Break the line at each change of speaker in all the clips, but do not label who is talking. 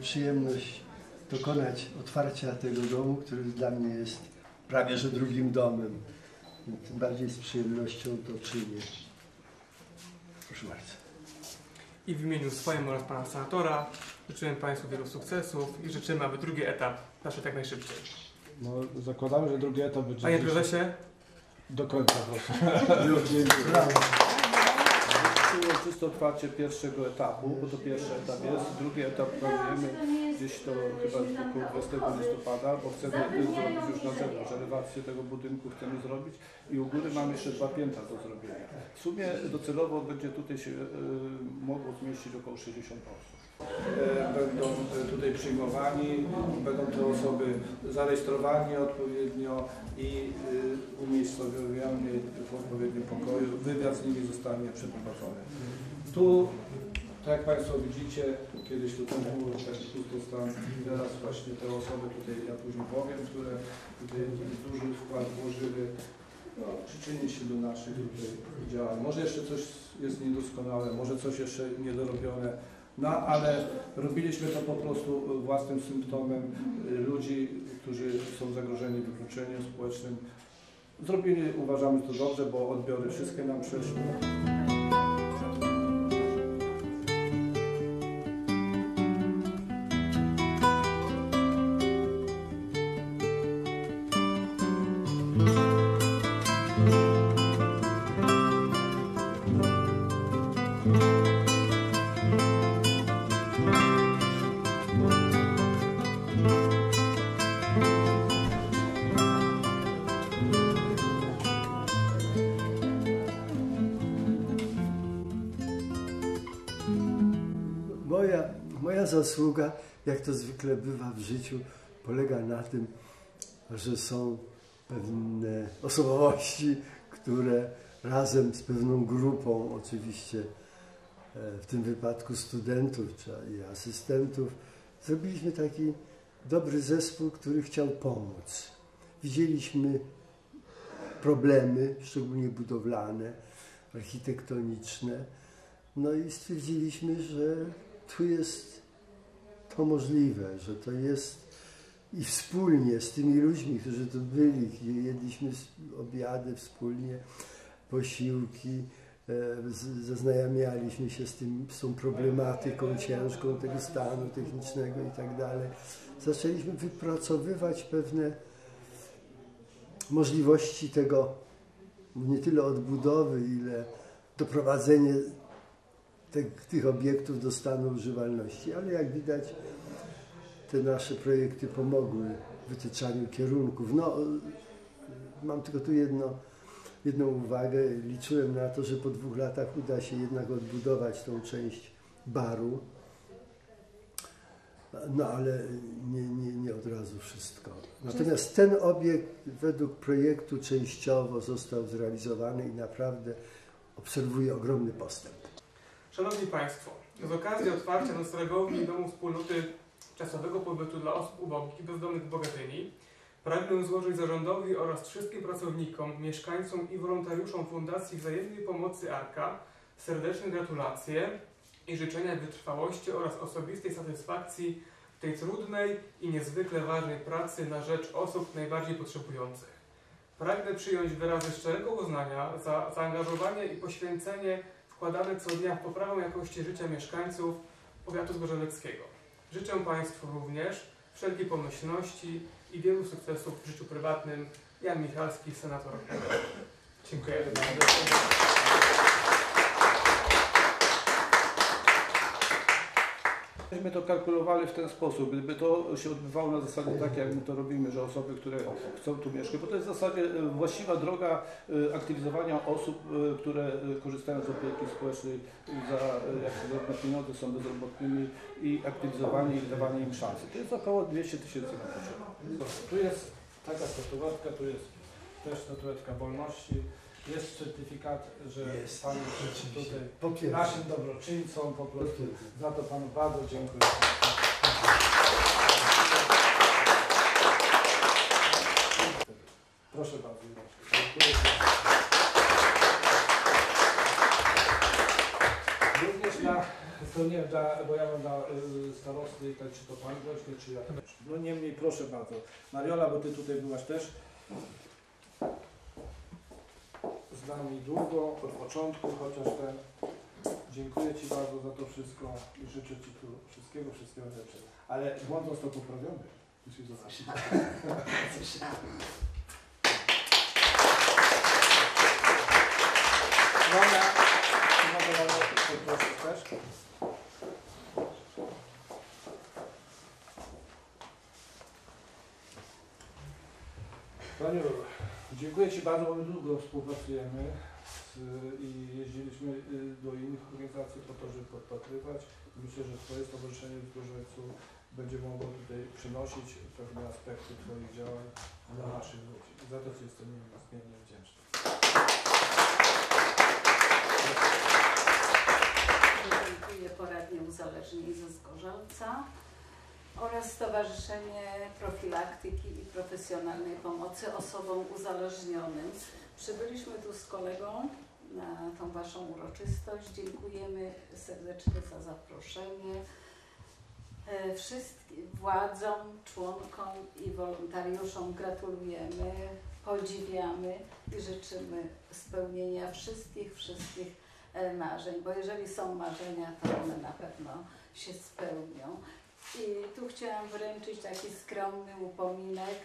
przyjemność dokonać otwarcia tego domu, który dla mnie jest prawie że drugim domem. Tym bardziej z przyjemnością to czynię. Proszę bardzo.
I w imieniu swoim oraz pana senatora życzymy Państwu wielu sukcesów i życzymy, aby drugi etap naszedł jak najszybciej.
No, zakładamy, że drugi etap będzie
Panie prezesie,
do końca proszę.
Brawo.
Było czysto otwarcie pierwszego etapu, bo to pierwszy etap jest. Drugi etap planujemy gdzieś to chyba około 20 listopada, bo chcemy zrobić już na zewnątrz, elewację tego budynku chcemy zrobić i u góry mamy jeszcze dwa piętra do zrobienia. W sumie docelowo będzie tutaj się e, mogło zmieścić około 60 osób. E, Będą e, tutaj przyjmowani, będą te osoby zarejestrowani odpowiednio i umiejscowione w odpowiednim pokoju. Wywiad z nimi zostanie przeprowadzony. Tu, tak jak Państwo widzicie, kiedyś tutaj było taki pustostan i teraz właśnie te osoby tutaj, ja później powiem, które tutaj duży wkład włożyły, no, przyczynić się do naszych tutaj działań. Może jeszcze coś jest niedoskonałe, może coś jeszcze niedorobione, no ale robiliśmy to po prostu własnym symptomem ludzi, którzy są zagrożeni wykluczeniem społecznym. Zrobili, uważamy to dobrze, bo odbiory wszystkie nam przeszły.
Moja, moja zasługa, jak to zwykle bywa w życiu, polega na tym, że są pewne osobowości, które razem z pewną grupą, oczywiście e, w tym wypadku studentów i asystentów, zrobiliśmy taki dobry zespół, który chciał pomóc. Widzieliśmy problemy, szczególnie budowlane, architektoniczne, no i stwierdziliśmy, że tu jest to możliwe, że to jest i wspólnie z tymi ludźmi, którzy tu byli, gdzie jedliśmy obiady wspólnie, posiłki, e, zaznajamialiśmy się z, tym, z tą problematyką ciężką tego stanu technicznego i tak dalej. Zaczęliśmy wypracowywać pewne możliwości tego, nie tyle odbudowy, ile doprowadzenie tych, tych obiektów do stanu używalności, ale jak widać te nasze projekty pomogły w wytyczaniu kierunków. No, mam tylko tu jedno, jedną uwagę. Liczyłem na to, że po dwóch latach uda się jednak odbudować tą część baru. No ale nie, nie, nie od razu wszystko. Natomiast ten obiekt według projektu częściowo został zrealizowany i naprawdę obserwuje ogromny postęp.
Szanowni Państwo, z okazji otwarcia noclegowni Domu Wspólnoty Czasowego Pobytu dla Osób Ubogich i Bezdomnych w Bogatyni pragnę złożyć zarządowi oraz wszystkim pracownikom, mieszkańcom i wolontariuszom Fundacji Wzajemnej Pomocy ARKA serdeczne gratulacje i życzenia wytrwałości oraz osobistej satysfakcji w tej trudnej i niezwykle ważnej pracy na rzecz osób najbardziej potrzebujących. Pragnę przyjąć wyrazy szczerego uznania za zaangażowanie i poświęcenie wkładane co dnia w poprawę jakości życia mieszkańców powiatu zgorzeleckiego. Życzę Państwu również wszelkiej pomyślności i wielu sukcesów w życiu prywatnym. Jan Michalski, senator. Dziękuję.
Myśmy to kalkulowali w ten sposób, gdyby to się odbywało na zasadzie tak, jak my to robimy, że osoby, które chcą tu mieszkać, bo to jest w zasadzie e, właściwa droga e, aktywizowania osób, e, które korzystają z opieki społecznej za jak zarówno pieniądze są bezrobotnymi i aktywizowanie i dawanie im szansy. To jest około 200 tysięcy na. Tu jest taka statuetka, tu jest też statuetka wolności. Jest certyfikat, że
Jest,
Pan
rzeczywiście.
tutaj naszym dobroczyńcom po prostu. Za to Panu bardzo dziękuję. Proszę bardzo. Dziękuję. Również na, to nie, dla, bo ja mam na y,
starosty, tak, czy to pan właśnie, czy ja.
No niemniej proszę bardzo. Mariola, bo ty tutaj byłaś też nami długo, od początku, chociaż ten. Dziękuję Ci bardzo za to wszystko i życzę Ci tu wszystkiego, wszystkiego najlepszego. Ale błąd został poprawiony. Moja, mogę Manię poprosić też? Paniu, Ci bardzo, bo my długo współpracujemy z, i jeździliśmy y, do innych organizacji po to, żeby podpatrywać. Myślę, że Twoje stowarzyszenie w Zgorzelcu będzie mogło tutaj przynosić pewne aspekty Twoich działań dla naszych ludzi. Za to Ci jestem niezmiernie wdzięczny.
Dziękuję poradnie uzależnień ze Zgorzelca oraz Stowarzyszenie Profilaktyki i Profesjonalnej Pomocy Osobom Uzależnionym. Przybyliśmy tu z kolegą na tą Waszą uroczystość. Dziękujemy serdecznie za zaproszenie. E, Wszystkim władzom, członkom i wolontariuszom gratulujemy, podziwiamy i życzymy spełnienia wszystkich, wszystkich e, marzeń, bo jeżeli są marzenia, to one na pewno się spełnią. I tu chciałam wręczyć taki skromny upominek,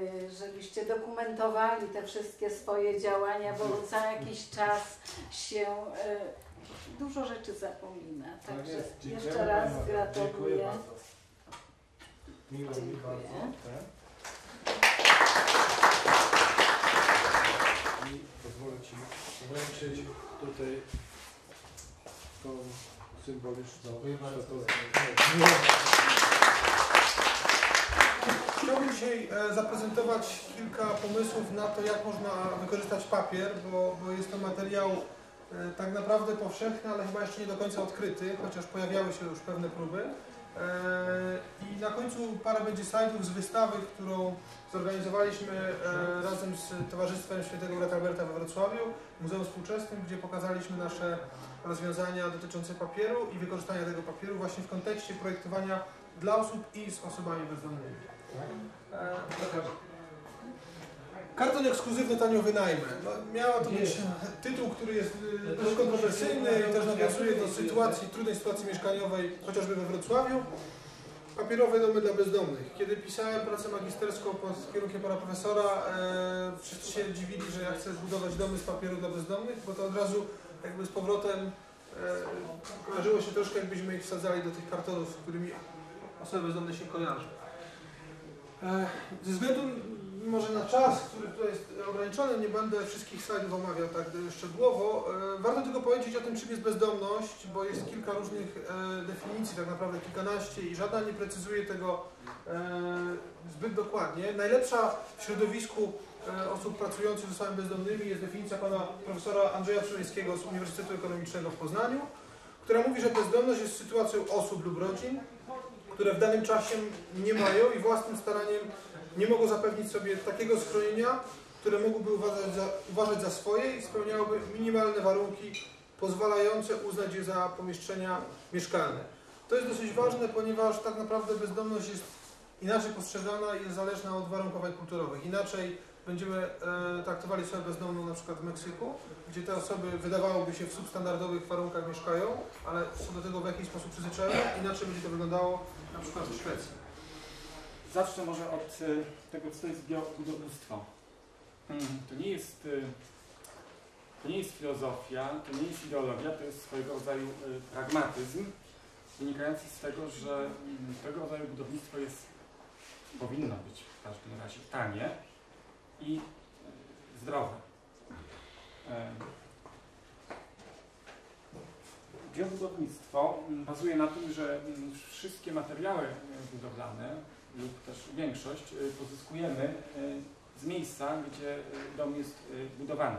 y, żebyście dokumentowali te wszystkie swoje działania, bo za jakiś czas się y, dużo rzeczy zapomina.
Tak
Także jeszcze raz
Magdo. Dziękuję
gratuluję.
bardzo. Miło mi bardzo. Tak. I pozwolę Ci wręczyć tutaj tą symboliczną
Chciałbym dzisiaj e, zaprezentować kilka pomysłów na to, jak można wykorzystać papier, bo, bo jest to materiał e, tak naprawdę powszechny, ale chyba jeszcze nie do końca odkryty, chociaż pojawiały się już pewne próby. E, I na końcu parę będzie slajdów z wystawy, którą zorganizowaliśmy e, razem z Towarzystwem Świętego Brata Alberta we Wrocławiu, Muzeum Współczesnym, gdzie pokazaliśmy nasze rozwiązania dotyczące papieru i wykorzystania tego papieru właśnie w kontekście projektowania dla osób i z osobami bezdomnymi. E, Karton ekskluzywny tanio wynajmę. No, miała to być tytuł, który jest y, dość kontrowersyjny i też nawiązuje do sytuacji, trudnej sytuacji mieszkaniowej, chociażby we Wrocławiu. Papierowe domy dla bezdomnych. Kiedy pisałem pracę magisterską pod kierunkiem pana profesora, e, wszyscy się dziwili, że ja chcę zbudować domy z papieru dla bezdomnych, bo to od razu jakby z powrotem e, kojarzyło się troszkę, jakbyśmy ich wsadzali do tych kartonów, z którymi osoby bezdomne się kojarzą. E, Ze względu może na czas, który tutaj jest ograniczony, nie będę wszystkich slajdów omawiał tak szczegółowo. E, Warto tylko powiedzieć o tym, czym jest bezdomność, bo jest kilka różnych e, definicji, tak naprawdę kilkanaście i żadna nie precyzuje tego e, zbyt dokładnie. Najlepsza w środowisku osób pracujących z osobami bezdomnymi jest definicja pana profesora Andrzeja Przymińskiego z Uniwersytetu Ekonomicznego w Poznaniu, która mówi, że bezdomność jest sytuacją osób lub rodzin, które w danym czasie nie mają i własnym staraniem nie mogą zapewnić sobie takiego schronienia, które mogłyby uważać za, uważać za swoje i spełniałoby minimalne warunki pozwalające uznać je za pomieszczenia mieszkalne. To jest dosyć ważne, ponieważ tak naprawdę bezdomność jest inaczej postrzegana i jest zależna od warunkowań kulturowych. Inaczej będziemy e, traktowali osobę bezdomną na przykład w Meksyku, gdzie te osoby wydawałoby się w substandardowych warunkach mieszkają, ale są do tego w jakiś sposób przyzwyczajone. Inaczej będzie to wyglądało na przykład w Szwecji.
Zacznę może od y, tego, co to jest biobudownictwo. Mm, To nie jest, y, to nie jest filozofia, to nie jest ideologia, to jest swojego rodzaju y, pragmatyzm, wynikający z tego, że mm, tego rodzaju budownictwo jest, powinno być w każdym razie tanie i zdrowe. Biobudownictwo mm, bazuje na tym, że mm, wszystkie materiały budowlane lub też większość y, pozyskujemy y, z miejsca, gdzie y, dom jest budowany.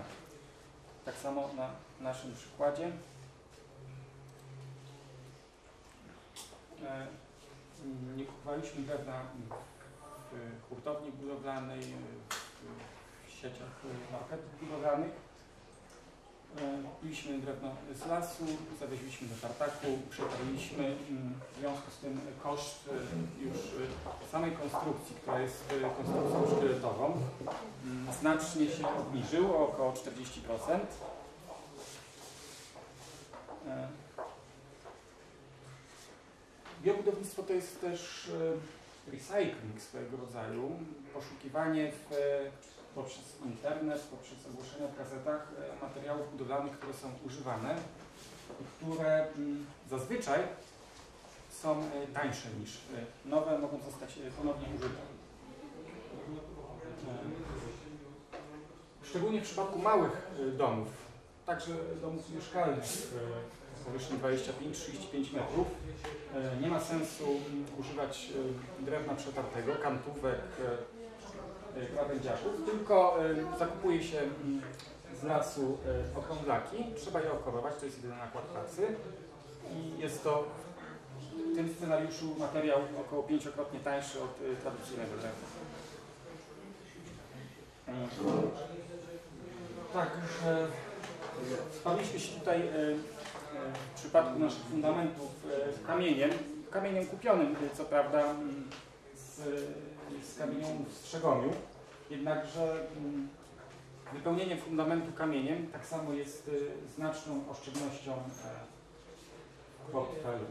Tak samo na naszym przykładzie. E, Nie kupowaliśmy drewna w hurtowni budowlanej, w- sieciach marketów budowlanych, Kupiliśmy drewno z lasu, zawieźliśmy do tartaku, przetarliśmy. mm, W związku z tym koszt e, już samej konstrukcji, która jest e, konstrukcją szkieletową, mm, znacznie się obniżył o około 40%. E, Biobudownictwo to jest też e, recycling swojego rodzaju, poszukiwanie w, poprzez internet, poprzez ogłoszenia w gazetach e, materiałów budowlanych, które są używane i które mm, zazwyczaj są e, tańsze niż e, nowe, mogą zostać ponownie użyte. Szczególnie w przypadku małych domów, także domów mieszkalnych powierzchni 25-35 metrów, nie ma sensu mm, używać drewna przetartego, kantówek, krawędziaków, tylko e, zakupuje się mm, z lasu e, okrąglaki, trzeba je okorować, to jest jedyny nakład pracy i jest to w tym scenariuszu materiał około pięciokrotnie tańszy od e, tradycyjnego drewna. Mm. Tak, e, Spaliśmy się tutaj e, e, w przypadku naszych fundamentów e, kamieniem, kamieniem kupionym e, co prawda mm, z, z kamienią w Strzegomiu, jednakże mm, wypełnienie fundamentu kamieniem tak samo jest e, znaczną oszczędnością e, w portfelu.